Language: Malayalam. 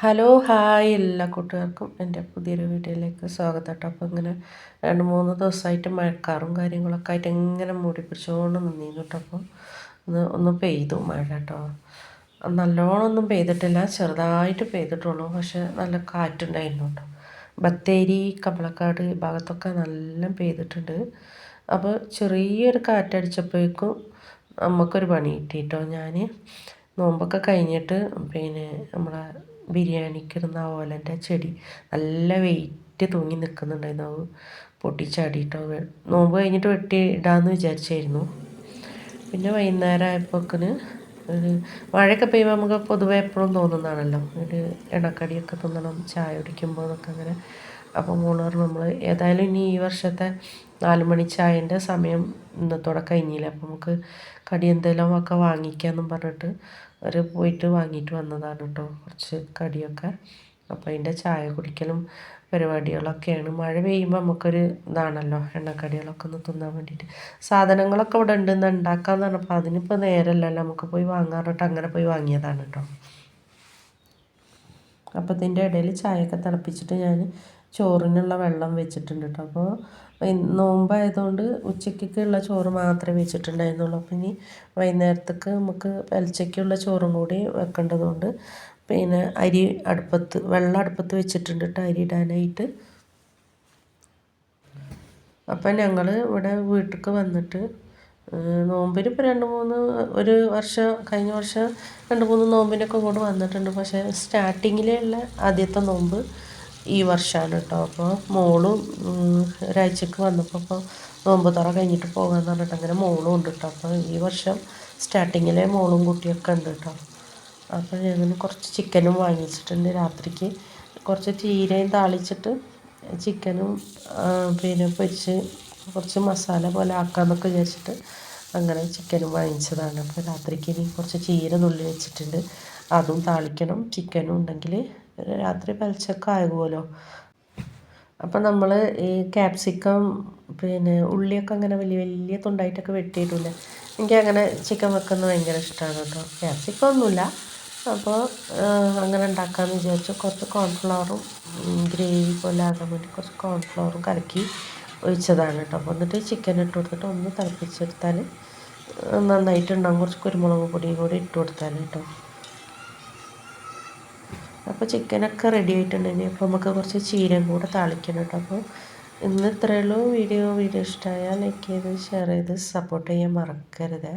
ഹലോ ഹായ് എല്ലാ കൂട്ടുകാർക്കും എന്റെ പുതിയൊരു വീഡിയോയിലേക്ക് സ്വാഗതം കേട്ടോ. അപ്പോൾ ഇങ്ങനെ രണ്ട് മൂന്ന് ദിവസമായിട്ട് മഴക്കാറും കാര്യങ്ങളൊക്കെ ആയിട്ട് ഇങ്ങനെ മൂടി പിടിച്ചുകൊണ്ട് നിന്നിരുന്നു കേട്ടോ. അപ്പോൾ ഒന്ന് ഒന്ന് പെയ്തു മഴ കേട്ടോ. നല്ലോണം ഒന്നും പെയ്തിട്ടില്ല ചെറുതായിട്ട് പെയ്തിട്ടുള്ളൂ. പക്ഷെ നല്ല കാറ്റുണ്ടായിരുന്നു കേട്ടോ. ബത്തേരി കമ്പളക്കാട് ഭാഗത്തൊക്കെ നല്ല പെയ്തിട്ടുണ്ട്. അപ്പോൾ ചെറിയൊരു കാറ്റടിച്ചപ്പോഴേക്കും നമുക്കൊരു പണി കിട്ടിയിട്ടോ ഞാൻ നോമ്പൊക്കെ കഴിഞ്ഞിട്ട് പിന്നെ നമ്മളെ ബിരിയാണിക്കിടുന്ന ഓലന്റെ ചെടി. നല്ല വെയിറ്റ് തൂങ്ങി നിൽക്കുന്നുണ്ടായിരുന്നു അത് പൊട്ടിച്ചാടിയിട്ടോ നോമ്പ് കഴിഞ്ഞിട്ട് വെട്ടി ഇടാമെന്ന് വിചാരിച്ചായിരുന്നു. പിന്നെ വൈകുന്നേരം ആയപ്പോക്കിന് ഒരു മഴയൊക്കെ പെയ്യുമ്പോൾ നമുക്ക് പൊതുവെ എപ്പോഴും തോന്നുന്നതാണല്ലോ. ഒരു എണ്ണക്കടിയൊക്കെ തിന്നണം ചായ കുടിക്കുമ്പോൾ എന്നൊക്കെ അങ്ങനെ. അപ്പോൾ മൂന്നാർ നമ്മൾ ഏതായാലും ഇനി ഈ വർഷത്തെ നാല് മണി ചായന്റെ സമയം ഇന്നത്തോടെ കഴിഞ്ഞില്ല. അപ്പോൾ നമുക്ക് കടി എന്തെങ്കിലും ഒക്കെ വാങ്ങിക്കാമെന്നും പറഞ്ഞിട്ട് ഒരു പോയിട്ട് വാങ്ങിയിട്ട് വന്നതാണ് കേട്ടോ കുറച്ച് കടിയൊക്കെ. അപ്പോൾ അതിന്റെ ചായ കുടിക്കലും പരിപാടികളൊക്കെയാണ്. മഴ പെയ്യുമ്പോൾ നമുക്കൊരു ഇതാണല്ലോ എണ്ണക്കടികളൊക്കെ ഒന്ന് തിന്നാൻ വേണ്ടിയിട്ട് സാധനങ്ങളൊക്കെ ഇവിടെ ഉണ്ടെന്ന് ഉണ്ടാക്കാമെന്ന് പറഞ്ഞപ്പോൾ അതിനിപ്പോൾ നേരമല്ലല്ലോ നമുക്ക് പോയി വാങ്ങാറോട്ട് അങ്ങനെ പോയി വാങ്ങിയതാണ് കേട്ടോ അപ്പോൾ ഇതിന്റെ ഇടയിൽ ചായയൊക്കെ തിളപ്പിച്ചിട്ട് ഞാൻ ചോറിനുള്ള വെള്ളം വെച്ചിട്ടുണ്ട് കേട്ടോ അപ്പോൾ നോമ്പായതുകൊണ്ട് ഉച്ചയ്ക്കുള്ള ചോറ് മാത്രമേ വെച്ചിട്ടുണ്ടായിരുന്നുള്ളൂ. അപ്പം ഇനി വൈകുന്നേരത്തേക്ക് നമുക്ക് വെളിച്ചയ്ക്കുള്ള ചോറും കൂടി വെക്കേണ്ടതുകൊണ്ട് പിന്നെ അരി അടുപ്പത്ത് വെള്ളം അടുപ്പത്ത് വെച്ചിട്ടുണ്ട് കേട്ടോ അരി ഇടാനായിട്ട്. അപ്പം ഞങ്ങൾ ഇവിടെ വീട്ടിലേക്ക് വന്നിട്ട് നോമ്പിന് ഇപ്പോൾ രണ്ട് മൂന്ന് ഒരു വർഷം കഴിഞ്ഞ വർഷം രണ്ട് മൂന്ന് നോമ്പിനൊക്കെ ഇങ്ങോട്ട് വന്നിട്ടുണ്ട്. പക്ഷേ സ്റ്റാർട്ടിങ്ങിലുള്ള ആദ്യത്തെ നോമ്പ് ഈ വർഷമാണ് കേട്ടോ. അപ്പോൾ മോളും ഒരാഴ്ചക്ക് വന്നപ്പോൾ അപ്പോൾ നോമ്പ് തുറ കഴിഞ്ഞിട്ട് പോകാമെന്ന് പറഞ്ഞിട്ട് അങ്ങനെ മോളും ഉണ്ട് കേട്ടോ. അപ്പോൾ ഈ വർഷം സ്റ്റാർട്ടിങ്ങിലെ മോളും കുട്ടിയൊക്കെ ഉണ്ട് കേട്ടോ. അപ്പോൾ ഞാൻ കുറച്ച് ചിക്കനും വാങ്ങിച്ചിട്ടുണ്ട് രാത്രിക്ക്. കുറച്ച് ചീരയും താളിച്ചിട്ട് ചിക്കനും പിന്നെ പൊരിച്ച് കുറച്ച് മസാല പോലെ ആക്കാമെന്നൊക്കെ വിചാരിച്ചിട്ട് അങ്ങനെ ചിക്കനും വാങ്ങിച്ചതാണ്. അപ്പോൾ രാത്രിക്ക് ഇനി കുറച്ച് ചീര നുള്ളി വെച്ചിട്ടുണ്ട്. അതും താളിക്കണം. ചിക്കനും ഉണ്ടെങ്കിൽ രാത്രി പലച്ചക്ക ആകുമല്ലോ അപ്പം നമ്മൾ ഈ ക്യാപ്സിക്കം പിന്നെ ഉള്ളിയൊക്കെ അങ്ങനെ വലിയ വലിയ തുണ്ടായിട്ടൊക്കെ വെട്ടിയിട്ടില്ല. എനിക്ക് അങ്ങനെ ചിക്കൻ വെക്കുന്നത് ഭയങ്കര ഇഷ്ടമാണ് കേട്ടോ. ക്യാപ്സിക്കം ഒന്നുമില്ല. അപ്പോൾ അങ്ങനെ ഉണ്ടാക്കാമെന്ന് വിചാരിച്ചു. കുറച്ച് കോൺഫ്ലവറും ഗ്രേവി പോലെ ആകാൻ വേണ്ടി കുറച്ച് കോൺഫ്ലവറും കലക്കി ഒഴിച്ചതാണ് കേട്ടോ. അപ്പോൾ എന്നിട്ട് ചിക്കൻ ഇട്ട് കൊടുത്തിട്ട് ഒന്ന് തിളപ്പിച്ചെടുത്താൽ നന്നായിട്ടുണ്ടാകും കുറച്ച് കുരുമുളക് പൊടിയും കൂടി ഇട്ട് കൊടുത്താൽ കേട്ടോ. അപ്പോൾ ചിക്കനൊക്കെ റെഡി ആയിട്ടുണ്ടെങ്കിൽ അപ്പോൾ നമുക്ക് കുറച്ച് ചീരയും കൂടെ താളിക്കണം കേട്ടോ. അപ്പോൾ ഇന്ന് ഇത്രയുള്ളൂ വീഡിയോ വീഡിയോ ഇഷ്ടമായാൽ ലൈക്ക് ചെയ്ത് ഷെയർ ചെയ്ത് സപ്പോർട്ട് ചെയ്യാൻ മറക്കരുത്.